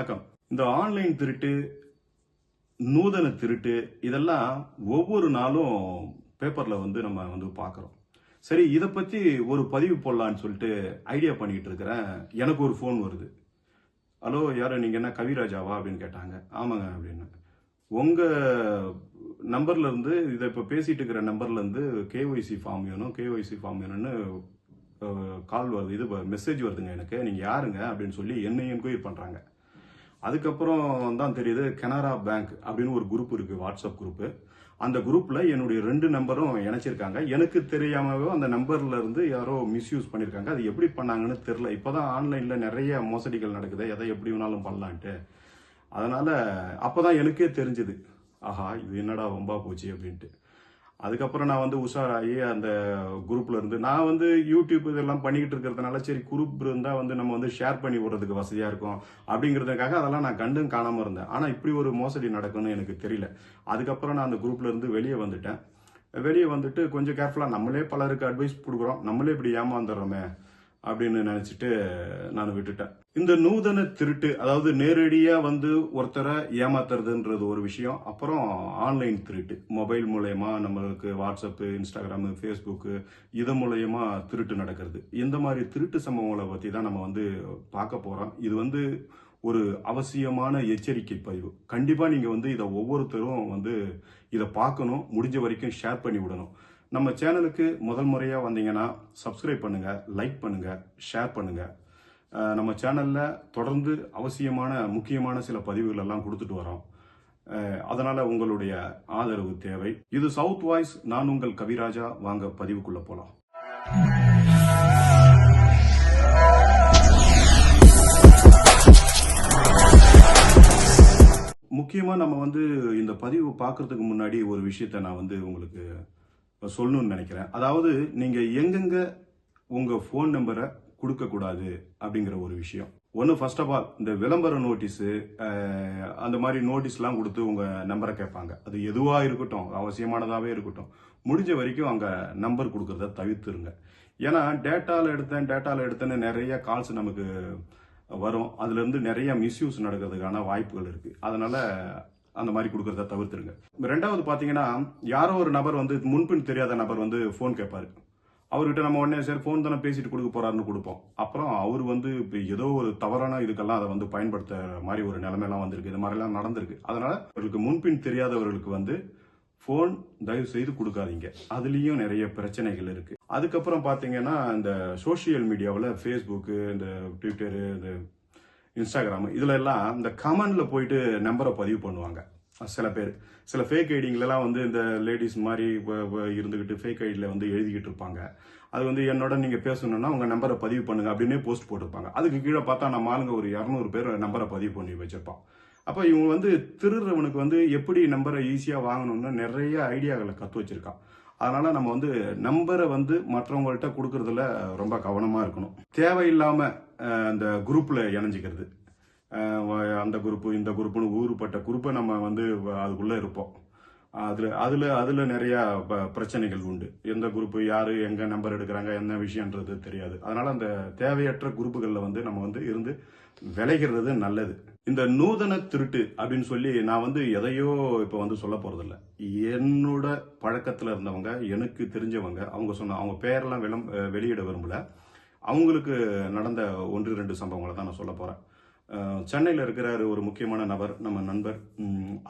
வணக்கம். இந்த ஆன்லைன் திருட்டு நூதன திருட்டு இதெல்லாம் ஒவ்வொரு நாளும் பேப்பரில் வந்து நம்ம வந்து பார்க்குறோம். சரி இதை பற்றி ஒரு பதிவு போடலான்னு சொல்லிட்டு ஐடியா பண்ணிகிட்டு இருக்கிறேன். எனக்கு ஒரு ஃபோன் வருது. ஹலோ யார்? நீங்கள் என்ன கவிராஜாவா? அப்படின்னு கேட்டாங்க. ஆமாங்க அப்படின்னு. உங்கள் நம்பர்லேருந்து இதை இப்போ பேசிகிட்டு இருக்கிற நம்பர்லேருந்து கேஒய்சி ஃபார்ம் வேணும் கேஒய்சி ஃபார்ம் வேணும்னு கால் வருது. இது மெசேஜ் வருதுங்க எனக்கு. நீங்கள் யாருங்க? அப்படின்னு சொல்லி என்னையும் என்கொயரி பண்ணுறாங்க அதுக்கப்புறம் தான் தெரியுது கனரா பேங்க் அப்படின்னு ஒரு குரூப் இருக்கு வாட்ஸ்அப் குரூப்பு அந்த குரூப்பில் என்னுடைய ரெண்டு நம்பரும் இணைச்சிருக்காங்க. எனக்கு தெரியாமவே அந்த நம்பர்ல இருந்து யாரோ மிஸ்யூஸ் பண்ணியிருக்காங்க அது எப்படி பண்ணாங்கன்னு தெரில இப்போ தான் ஆன்லைன்ல நிறைய மோசடிகள் நடக்குது. எதை எப்படி வேணாலும் பண்ணலான்ட்டு. அதனால அப்பதான் எனக்கே தெரிஞ்சது. ஆஹா இது என்னடா வம்பா போச்சு அப்படின்ட்டு. அதுக்கப்புறம் நான் வந்து உஷாராகி அந்த குரூப்பில் இருந்து நான் வந்து யூடியூப் இதெல்லாம் பண்ணிக்கிட்டு இருக்கிறதுனால சரி குரூப் இருந்தால் வந்து நம்ம வந்து ஷேர் பண்ணி விடுறதுக்கு வசதியாக இருக்கும் அப்படிங்கிறதுக்காக அதெல்லாம் நான் கண்டும் காணாமல் இருந்தேன். ஆனால் இப்படி ஒரு மோசடி நடக்கும்னு எனக்கு தெரியல. அதுக்கப்புறம் நான் அந்த குரூப்பில் இருந்து வெளியே வந்துட்டேன். வெளியே வந்துட்டு கொஞ்சம் கேர்ஃபுல்லாக நம்மளே பலருக்கு அட்வைஸ் கொடுக்குறோம். நம்மளே இப்படி ஏமாந்துடுறோமே. அப்படின்னு நினைச்சிட்டு நான் விட்டுட்டேன். இந்த நூதன திருட்டு அதாவது நேரடியா வந்து ஒருத்தரை ஏமாத்துறதுன்றது ஒரு விஷயம். அப்புறம் ஆன்லைன் திருட்டு. மொபைல் மூலயமா நம்மளுக்கு வாட்ஸ்அப்பு இன்ஸ்டாகிராமு ஃபேஸ்புக்கு இது மூலயமா திருட்டு நடக்கிறது. இந்த மாதிரி திருட்டு சம்பவங்களை பத்தி தான் நம்ம வந்து பார்க்க போறோம். இது வந்து ஒரு அவசியமான எச்சரிக்கை பதிவு. கண்டிப்பா நீங்க வந்து இதை ஒவ்வொருத்தரும் வந்து இதை பார்க்கணும் முடிஞ்ச வரைக்கும் ஷேர் பண்ணி விடணும். நம்ம சேனலுக்கு முதல் முறையாக வந்தீங்கன்னா சப்ஸ்கிரைப் பண்ணுங்க லைக் பண்ணுங்க ஷேர் பண்ணுங்க. நம்ம சேனலில் தொடர்ந்து அவசியமான முக்கியமான சில பதிவுகள் எல்லாம் கொடுத்துட்டு வரோம். அதனால் அதனால உங்களுடைய ஆதரவு தேவை. இது சவுத் வாய்ஸ் நான் உங்கள் கவிராஜா. வாங்க பதிவுக்குள்ள போலாம். முக்கியமா நம்ம வந்து இந்த பதிவு பார்க்கறதுக்கு முன்னாடி ஒரு விஷயத்த நான் வந்து உங்களுக்கு சொல்லணும்னு நினைக்கிறேன். அதாவது நீங்கள் எங்கெங்க உங்கள் ஃபோன் நம்பரை கொடுக்கக்கூடாது அப்படிங்கிற ஒரு விஷயம். ஒன்று ஃபர்ஸ்ட் ஆஃப் ஆல் இந்த விளம்பர நோட்டீஸு அந்த மாதிரி நோட்டீஸ்லாம் கொடுத்து உங்கள் நம்பரை கேட்பாங்க. அது எதுவாக இருக்கட்டும் அவசியமானதாகவே இருக்கட்டும். முடிஞ்ச வரைக்கும் அங்கே நம்பர் கொடுக்கறத தவிர்த்துருங்க. ஏன்னா டேட்டாவில் எடுத்தேன் டேட்டாவில் எடுத்தேன்னு நிறைய கால்ஸ் நமக்கு வரும். அதுலேருந்து நிறைய மிஸ்யூஸ் நடக்கிறதுக்கான வாய்ப்புகள் இருக்குது அதனால் அந்த மாதிரி கொடுக்கறத தவிர்த்துருங்க. ரெண்டாவது பார்த்தீங்கன்னா யாரோ ஒரு நபர் வந்து முன்பின் தெரியாத நபர் வந்து ஃபோன் கேட்பாரு அவர்கிட்ட நம்ம உடனே சரி ஃபோன் தானே பேசிட்டு கொடுக்க போறாருன்னு கொடுப்போம். அப்புறம் அவர் வந்து இப்போ ஏதோ ஒரு தவறான இதுக்கெல்லாம் அதை வந்து பயன்படுத்த மாதிரி ஒரு நிலைமையெல்லாம் வந்திருக்கு. இது மாதிரிலாம் நடந்திருக்கு. அதனால அவர்களுக்கு முன்பின் தெரியாதவர்களுக்கு வந்து ஃபோன் தயவு செய்து கொடுக்காதீங்க. அதுலேயும் நிறைய பிரச்சனைகள் இருக்கு. அதுக்கப்புறம் பார்த்தீங்கன்னா இந்த சோஷியல் மீடியாவில் ஃபேஸ்புக்கு இந்த ட்விட்டரு இந்த இன்ஸ்டாகிராம் இதில் எல்லாம் இந்த கமெண்டில் போயிட்டு நம்பரை பதிவு பண்ணுவாங்க. சில பேர். சில ஃபேக் ஐடிங்களெல்லாம் வந்து இந்த லேடிஸ் மாதிரி இருந்துக்கிட்டு ஃபேக் ஐடியில் வந்து எழுதிக்கிட்டு இருப்பாங்க. அது வந்து என்னோட நீங்கள் பேசணுன்னா உங்கள் நம்பரை பதிவு பண்ணுங்க அப்படின்னே போஸ்ட் போட்டிருப்பாங்க. அதுக்கு கீழே பார்த்தா நம்ம ஆளுங்க ஒரு இரநூறு பேர் நம்பரை பதிவு பண்ணி வச்சிருப்பான். அப்போ இவங்க வந்து திருடுறவனுக்கு வந்து எப்படி நம்பரை ஈஸியாக வாங்கணும்னு நிறைய ஐடியாக்களை கற்று வச்சிருக்கான். அதனால நம்ம வந்து நம்பரை வந்து மற்றவங்கள்ட்ட கொடுக்கறதுல ரொம்ப கவனமாக இருக்கணும். தேவையில்லாமல் அந்த குரூப்பில் இணைஞ்சிக்கிறது. அந்த குரூப்பு இந்த குரூப்புன்னு ஊருப்பட்ட குரூப்பை நம்ம வந்து அதுக்குள்ளே இருப்போம். அதில் அதில் அதில் நிறையா ப- பிரச்சனைகள் உண்டு. எந்த குரூப் யார் எங்கே நம்பர் எடுக்கிறாங்க என்ன விஷயம்ன்றது தெரியாது. அதனால் அந்த தேவையற்ற குரூப்புகளில் வந்து நம்ம வந்து இருந்து விளைகிறது நல்லது. இந்த நூதன திருட்டு அப்படின்னு சொல்லி நான் வந்து எதையோ இப்போ வந்து சொல்ல போகிறதில்ல என்னோட பழக்கத்தில் இருந்தவங்க எனக்கு தெரிஞ்சவங்க அவங்க சொன்ன அவங்க பேரெல்லாம் விளம் வெளியிட விரும்பல. அவங்களுக்கு நடந்த ஒன்று ரெண்டு சம்பவங்களை தான் நான் சொல்ல போகிறேன் சென்னையில் இருக்கிறார் ஒரு முக்கியமான நபர் நம்ம நண்பர்.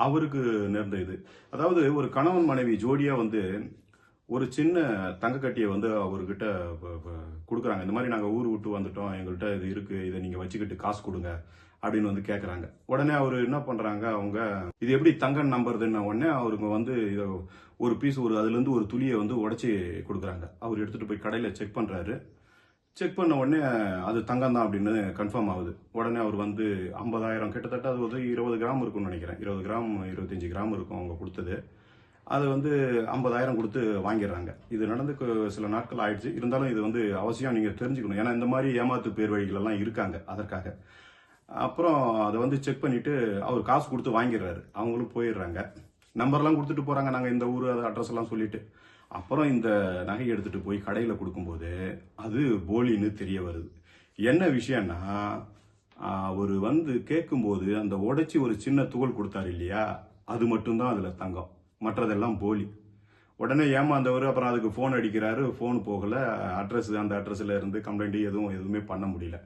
அவருக்கு நேர்ந்த இது. அதாவது ஒரு கணவன் மனைவி ஜோடியாக வந்து ஒரு சின்ன தங்கக்கட்டியை வந்து அவர்கிட்ட கொடுக்குறாங்க. இந்த மாதிரி நாங்கள் ஊர் விட்டு வந்துட்டோம். எங்கள்கிட்ட இது இருக்குது இதை நீங்கள் வச்சுக்கிட்டு காசு கொடுங்க அப்படின்னு வந்து கேட்குறாங்க உடனே அவர் என்ன பண்ணுறாங்க அவங்க இது எப்படி தங்கம் நம்புறதுன்ன உடனே அவருங்க வந்து இதை ஒரு பீஸ் ஒரு அதுலேருந்து ஒரு துளியை வந்து உடச்சி கொடுக்குறாங்க. அவர் எடுத்துகிட்டு போய் கடையில் செக் பண்ணுறாரு செக் பண்ண உடனே அது தங்கம் தான் அப்படின்னு கன்ஃபார்ம் ஆகுது. உடனே அவர் வந்து ஐம்பதாயிரம் கிட்டத்தட்ட அது வந்து இருபது கிராம் இருக்கும்னு நினைக்கிறேன். இருபது கிராம் இருபத்தஞ்சு கிராம் இருக்கும் அவங்க கொடுத்தது. அது வந்து ஐம்பதாயிரம் கொடுத்து வாங்கிடுறாங்க. இது நடந்து சில நாட்கள் ஆயிடுச்சு. இருந்தாலும் இது வந்து அவசியம் நீங்கள் தெரிஞ்சுக்கணும். ஏன்னா இந்த மாதிரி ஏமாத்து பேர் வழிகளெல்லாம் இருக்காங்க அதற்காக. அப்புறம் அதை வந்து செக் பண்ணிட்டு அவர் காசு கொடுத்து வாங்கிடுறாரு. அவங்களும் போயிடுறாங்க. நம்பர்லாம் கொடுத்துட்டு போகிறாங்க நாங்கள் இந்த ஊர் அட்ரஸ் எல்லாம் சொல்லிட்டு. அப்புறம் இந்த நகையை எடுத்துட்டு போய் கடையில் கொடுக்கும்போது அது போலின்னு தெரிய வருது. என்ன விஷயம்னா அவர் வந்து கேட்கும்போது அந்த உடைச்சி ஒரு சின்ன துகள் கொடுத்தாரு இல்லையா அது மட்டும்தான் அதில் தங்கம். மற்றதெல்லாம் போலி. உடனே ஏமாந்தவர் அப்புறம் அதுக்கு ஃபோன் அடிக்கிறாரு ஃபோன் போகல. அட்ரஸ் அந்த அட்ரஸில் இருந்து கம்ப்ளைண்ட் எதுவும் எதுவுமே பண்ண முடியல.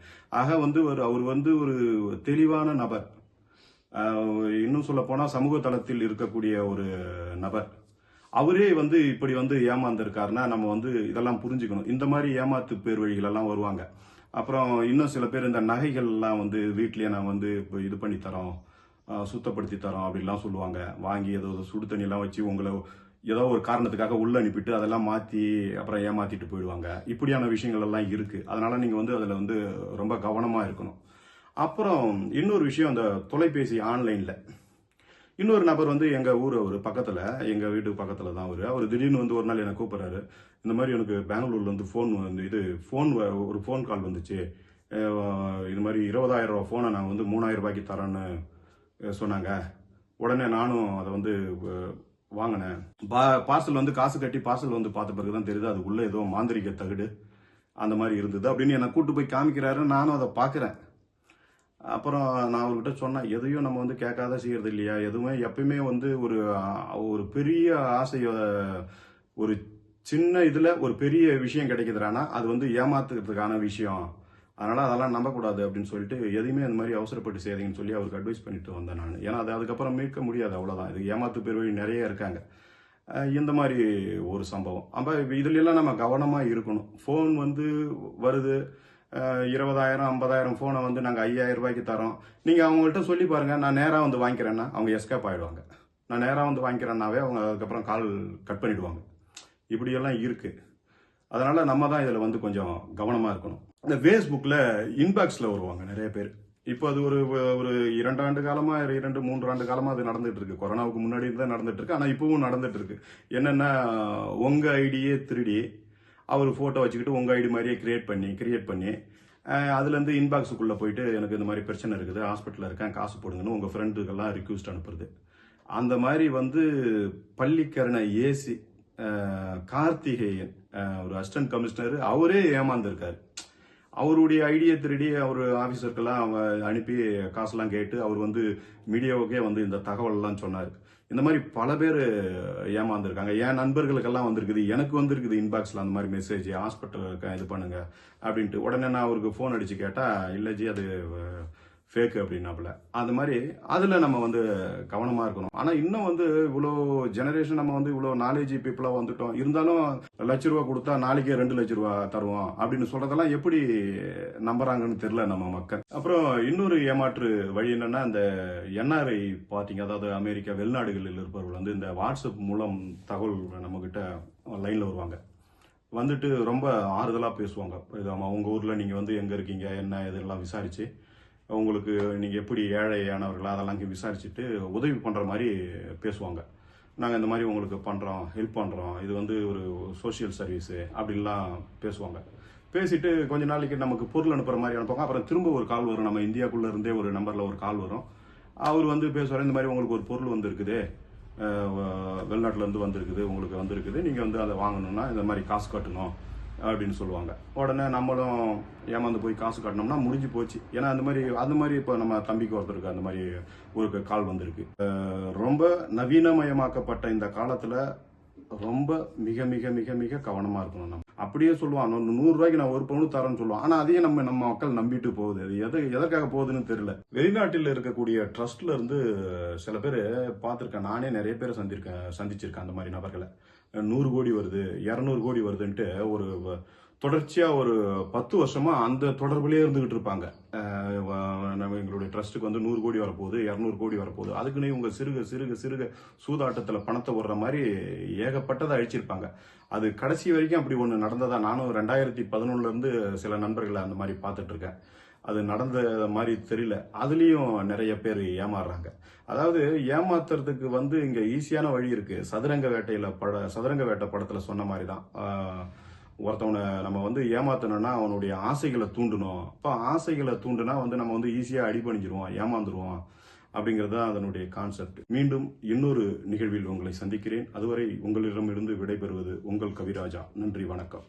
ஆக வந்து ஒரு அவர் வந்து ஒரு தெளிவான நபர். இன்னும் சொல்ல போனால் சமூக தளத்தில் இருக்கக்கூடிய ஒரு நபர். அவரே வந்து இப்படி வந்து ஏமாந்துருக்காருன்னா நம்ம வந்து இதெல்லாம் புரிஞ்சுக்கணும். இந்த மாதிரி ஏமாத்து பேர் வழிகள் எல்லாம் வருவாங்க. அப்புறம் இன்னும் சில பேர் இந்த நகைகள் எல்லாம் வந்து வீட்லயே நான் வந்து இப்போ இது பண்ணி தரோம் சுத்தப்படுத்தி தரோம் அப்படிலாம் சொல்லுவாங்க. வாங்கி ஏதோ சுடு தண்ணியெல்லாம் வச்சு உங்களை ஏதோ ஒரு காரணத்துக்காக உள்ள அனுப்பிட்டு அதெல்லாம் மாற்றி அப்புறம் ஏமாத்திட்டு போயிடுவாங்க. இப்படியான விஷயங்கள் எல்லாம் இருக்கு. அதனால நீங்க வந்து அதில் வந்து ரொம்ப கவனமா இருக்கணும். அப்புறம் இன்னொரு விஷயம் அந்த தொலைபேசி ஆன்லைன்ல. இன்னொரு நபர் வந்து எங்கள் ஊர் அவர் பக்கத்தில் எங்கள் வீட்டு பக்கத்தில் தான் அவர். அவர் திடீர்னு வந்து ஒரு நாள் என்னை கூப்பிட்றாரு. இந்த மாதிரி எனக்கு பெங்களூர்லேருந்து ஃபோன் வந்து இது ஃபோன் ஒரு ஃபோன் கால் வந்துச்சு. இது மாதிரி இருபதாயிரம் ரூபா ஃபோனை நான் வந்து மூணாயிரம் ரூபாய்க்கு தரேன்னு சொன்னாங்க. உடனே நானும் அதை வந்து வாங்கினேன். பா பார்சல் வந்து காசு கட்டி பார்சல் வந்து பார்த்த பிறகு தான் தெரியுது அது உள்ளே ஏதோ மாந்திரிக தகுடு அந்த மாதிரி இருந்தது. அப்படின்னு என்னை கூட்டு போய் காமிக்கிறாரு நானும் அதை பார்க்குறேன். அப்புறம் நான் அவர்கிட்ட சொன்னேன் எதையும் நம்ம வந்து கேட்காத செய்கிறது இல்லையா? எதுவுமே எப்பயுமே வந்து ஒரு ஒரு பெரிய ஆசைய ஒரு சின்ன இதில் ஒரு பெரிய விஷயம் கிடைக்குதுறானா அது வந்து ஏமாத்துக்கிறதுக்கான விஷயம். அதனால் அதெல்லாம் நம்பக்கூடாது அப்படின்னு சொல்லிட்டு எதையுமே அந்த மாதிரி அவசரப்பட்டு செய்யாதீங்கன்னு சொல்லி அவருக்கு அட்வைஸ் பண்ணிட்டு வந்தேன் நான். ஏன்னா அது அதுக்கப்புறம் மீட்க முடியாது அவ்வளோதான் இது ஏமாத்து பெருவழி நிறைய இருக்காங்க. இந்த மாதிரி ஒரு சம்பவம். அப்போ இதுலெல்லாம் நம்ம கவனமாக இருக்கணும். ஃபோன் வந்து வருது. இருபதாயிரம் ஐம்பதாயிரம் ஃபோனை வந்து நாங்கள் ஐயாயிரம் ரூபாய்க்கு தரோம். நீங்கள் அவங்கள்ட்ட சொல்லி பாருங்கள் நான் நேராக வந்து வாங்கிக்கிறேன்னா அவங்க எஸ்கேப் ஆகிடுவாங்க நான் நேராக வந்து வாங்கிக்கிறேன்னாவே அவங்க அதுக்கப்புறம் கால் கட் பண்ணிவிடுவாங்க இப்படியெல்லாம் இருக்குது அதனால் நம்ம தான் இதில் வந்து கொஞ்சம் கவனமாக இருக்கணும். இந்த ஃபேஸ்புக்கில் இன்பாக்ஸில் வருவாங்க நிறைய பேர். இப்போ அது ஒரு ஒரு இரண்டு ஆண்டு இரண்டு மூன்று ஆண்டு காலமாக அது நடந்துட்டு இருக்கு. கொரோனாவுக்கு முன்னாடி தான் நடந்துட்டு இருக்கு. ஆனால் இப்பவும் நடந்துட்டு இருக்கு. என்னென்னா உங்கள் ஐடியே திருடி அவர் ஃபோட்டோ வச்சுக்கிட்டு உங்கள் ஐடி மாதிரியே கிரியேட் பண்ணி கிரியேட் பண்ணி அதுலேருந்து இன்பாக்ஸுக்குள்ளே போயிட்டு எனக்கு இந்த மாதிரி பிரச்சனை இருக்குது ஹாஸ்பிட்டலில் இருக்கேன் காசு போடுங்கன்னு உங்கள் ஃப்ரெண்டுக்கெல்லாம் ரிக்வஸ்ட் அனுப்புறது. அந்த மாதிரி வந்து பள்ளிக்கரணை ஏசி கார்த்திகேயன் ஒரு அசிஸ்டன்ட் கமிஷனர் அவரே ஏமாந்துருக்காரு. அவருடைய ஐடியை திருடி அவர் ஆஃபீஸருக்கெல்லாம் அனுப்பி காசெல்லாம் கேட்டு அவர் வந்து மீடியாவுக்கே வந்து இந்த தகவலெல்லாம் சொன்னார். இந்த மாதிரி பல பேர் ஏமாந்துருக்காங்க. என் நண்பர்களுக்கெல்லாம் வந்திருக்குது. எனக்கு வந்திருக்குது இன்பாக்ஸில் அந்த மாதிரி மெசேஜ் ஹாஸ்பிட்டல் இது பண்ணுங்க. அப்படின்ட்டு உடனே நான் அவருக்கு ஃபோன் அடிச்சு கேட்டால் இல்லைஜி அது ஃபேக்கு அப்படின்னாப்புல. அது மாதிரி அதில் நம்ம வந்து கவனமாக இருக்கணும். ஆனால் இன்னும் வந்து இவ்வளோ ஜெனரேஷன் நம்ம வந்து இவ்வளோ நாலேஜ் பீப்புளாக வந்துட்டோம். இருந்தாலும் லட்ச ரூபா கொடுத்தா நாளைக்கே ரெண்டு லட்ச ரூபா தருவோம். அப்படின்னு சொல்கிறதெல்லாம் எப்படி நம்புறாங்கன்னு தெரில நம்ம மக்கள். அப்புறம் இன்னொரு ஏமாற்று வழி என்னென்னா இந்த என்ஆர்ஐ பார்த்தீங்க அதாவது அமெரிக்கா வெளிநாடுகளில் இருப்பவர்கள் வந்து இந்த வாட்ஸ்அப் மூலம் தகவல் நம்மக்கிட்ட லைனில் வருவாங்க. வந்துட்டு ரொம்ப ஆறுதலாக பேசுவாங்க. இது உங்கள் ஊரில் நீங்கள் வந்து எங்கே இருக்கீங்க என்ன இதெல்லாம் விசாரித்து உங்களுக்கு நீங்கள் எப்படி ஏழையானவர்கள் அதெல்லாம் இங்கே விசாரிச்சுட்டு உதவி பண்ணுற மாதிரி பேசுவாங்க. நாங்கள் இந்த மாதிரி உங்களுக்கு பண்ணுறோம் ஹெல்ப் பண்ணுறோம் இது வந்து ஒரு சோஷியல் சர்வீஸு அப்படின்லாம் பேசுவாங்க. பேசிட்டு கொஞ்ச நாளைக்கு நமக்கு பொருள் அனுப்புற மாதிரி அனுப்புவாங்க. அப்புறம் திரும்ப ஒரு கால் வரும். நம்ம இந்தியாக்குள்ளே இருந்தே ஒரு நம்பரில் ஒரு கால் வரும். அவர் வந்து பேசுவார் இந்த மாதிரி உங்களுக்கு ஒரு பொருள் வந்திருக்குது. வெளிநாட்டிலேருந்து வந்திருக்குது உங்களுக்கு வந்திருக்குது. நீங்கள் வந்து அதை வாங்கணும்னா இந்த மாதிரி காசு கட்டணும். அப்படின்னு சொல்லுவாங்க. உடனே நம்மளும் ஏமாந்து போய் காசு கட்டினோம்னா முடிஞ்சு போச்சு. ஏன்னா அந்த மாதிரி அந்த மாதிரி இப்போ நம்ம தம்பிக்கு ஒருத்தருக்கு அந்த மாதிரி ஒரு கால் வந்திருக்கு. ரொம்ப நவீனமயமாக்கப்பட்ட இந்த காலத்தில் ரொம்ப மிக மிக மிக மிக கவனமாக இருக்கணும் நம்ம. அப்படியே சொல்லுவான். நூ- நூறு ரூபாய்க்கு நான் ஒரு பவுன் தரேன்னு சொல்லுவான். ஆனால் அதையும் நம்ம நம்ம மக்கள் நம்பிட்டு போகுது. அது எது எதற்காக போகுதுன்னு தெரியல. வெளிநாட்டில் இருக்கக்கூடிய ட்ரஸ்ட்ல இருந்து சில பேர் பார்த்துருக்கேன். நானே நிறைய பேரை சந்திருக்கேன் சந்திச்சிருக்கேன் அந்த மாதிரி நபர்களை. நூறு கோடி வருது இரநூறு கோடி வருதுன்ட்டு ஒரு வ- ஒரு பத்து வருஷமாக அந்த தொடர்புலேயே இருந்துகிட்டு இருப்பாங்க. நம்ம எங்களுடைய ட்ரஸ்ட்டுக்கு வந்து நூறு கோடி வரப்போகுது இரநூறு கோடி வரப்போகுது. அதுக்குன்னு இவங்க சிறுக சிறுக சிறுக சூதாட்டத்தில் பணத்தை விடுற மாதிரி ஏகப்பட்டதை அழிச்சிருப்பாங்க. அது கடைசி வரைக்கும் அப்படி ஒன்று நடந்ததா நானும் ரெண்டாயிரத்தி பதினொன்னுலேருந்து சில நண்பர்களை அந்த மாதிரி பார்த்துட்ருக்கேன் அது நடந்த மாதிரி தெரியல. அதுலேயும் நிறைய பேர் ஏமாறுறாங்க. அதாவது ஏமாத்துறதுக்கு வந்து இங்கே ஈஸியான வழி இருக்கு. சதுரங்க வேட்டையில் பட சதுரங்க வேட்டை படத்தில் சொன்ன மாதிரி தான் ஒருத்தவனை நம்ம வந்து ஏமாத்தணும்னா அவனுடைய ஆசைகளை தூண்டணும். இப்போ ஆசைகளை தூண்டுனா வந்து நம்ம வந்து ஈஸியாக அடிபணிஞ்சிருவோம் ஏமாந்துருவோம் அப்படிங்கிறது தான் அதனுடைய கான்செப்ட் மீண்டும் இன்னொரு நிகழ்வில் உங்களை சந்திக்கிறேன். அதுவரை உங்களிடமிருந்து விடைபெறுவது உங்கள் கவிராஜா. நன்றி வணக்கம்.